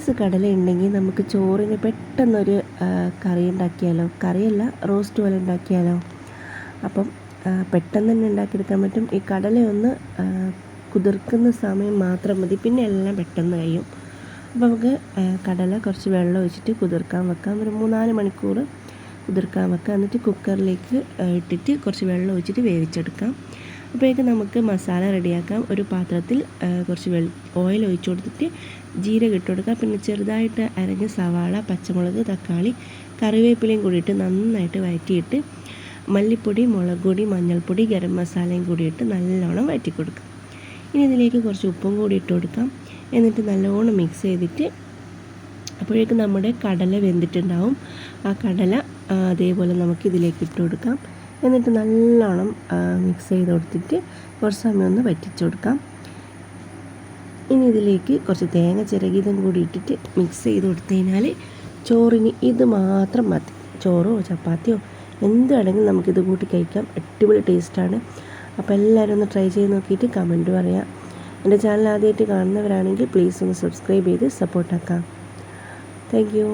Piece കടല ഉണ്ടെങ്കിൽ നമുക്ക് ചോറിന് പെട്ടെന്നൊരു കറി ഉണ്ടാക്കിയാലോ? കറിയല്ല റോസ്റ്റ് പോലെ ഉണ്ടാക്കിയാലോ? അപ്പം പെട്ടെന്ന് തന്നെ ഉണ്ടാക്കിയെടുക്കാൻ പറ്റും. ഈ കടലയൊന്ന് കുതിർക്കുന്ന സമയം മാത്രം മതി. പിന്നെ എല്ലാം പെട്ടെന്ന് കഴിയും. അപ്പോൾ നമുക്ക് കടല കുറച്ച് വെള്ളം ഒഴിച്ചിട്ട് കുതിർക്കാൻ വെക്കാം. ഒരു മൂന്നാൽ മണിക്കൂർ കുതിർക്കാൻ വെക്കാം. എന്നിട്ട് കുക്കറിലേക്ക് ഇട്ടിട്ട് കുറച്ച് വെള്ളം ഒഴിച്ചിട്ട് വേവിച്ചെടുക്കാം. അപ്പോഴേക്ക് നമുക്ക് മസാല റെഡിയാക്കാം. ഒരു പാത്രത്തിൽ കുറച്ച് വെൾ ഓയിൽ ഒഴിച്ചു കൊടുത്തിട്ട് ജീരകം ഇട്ട് കൊടുക്കുക പിന്നെ ചെറുതായിട്ട് അരഞ്ഞ സവാള പച്ചമുളക് തക്കാളി കറിവേപ്പിലയും കൂടിയിട്ട് നന്നായിട്ട് വഴറ്റിയിട്ട് മല്ലിപ്പൊടി മുളക് പൊടി മഞ്ഞൾപ്പൊടി ഗരം മസാലയും കൂടിയിട്ട് നല്ലോണം വഴറ്റി കൊടുക്കുക ഇനി ഇതിലേക്ക് കുറച്ച് ഉപ്പും കൂടി ഇട്ട് കൊടുക്കാം. എന്നിട്ട് നല്ലോണം മിക്സ് ചെയ്തിട്ട് അപ്പോഴേക്കും നമ്മുടെ കടല വെന്തിട്ടുണ്ടാവും. ആ കടല അതേപോലെ നമുക്ക് ഇതിലേക്ക് ഇട്ട് കൊടുക്കാം. എന്നിട്ട് നല്ലോണം മിക്സ് ചെയ്ത് കൊടുത്തിട്ട് കുറച്ച് സമയം ഒന്ന് വറ്റിച്ചു കൊടുക്കാം. ഇനി ഇതിലേക്ക് കുറച്ച് തേങ്ങ ചിരകിയതും കൂടി ഇട്ടിട്ട് മിക്സ് ചെയ്ത് കൊടുത്തു കഴിഞ്ഞാൽ ചോറിന് ഇത് മാത്രം മതി. ചോറോ ചപ്പാത്തിയോ എന്താണെങ്കിലും നമുക്കിത് കൂട്ടി കഴിക്കാം. അടിപൊളി ടേസ്റ്റാണ് അപ്പോൾ എല്ലാവരും ഒന്ന് ട്രൈ ചെയ്ത് നോക്കിയിട്ട് കമന്റ് പറയാം. എന്റെ ചാനൽ ആദ്യമായിട്ട് കാണുന്നവരാണെങ്കിൽ പ്ലീസ് ഒന്ന് സബ്സ്ക്രൈബ് ചെയ്ത് സപ്പോർട്ടാക്കാം താങ്ക് യു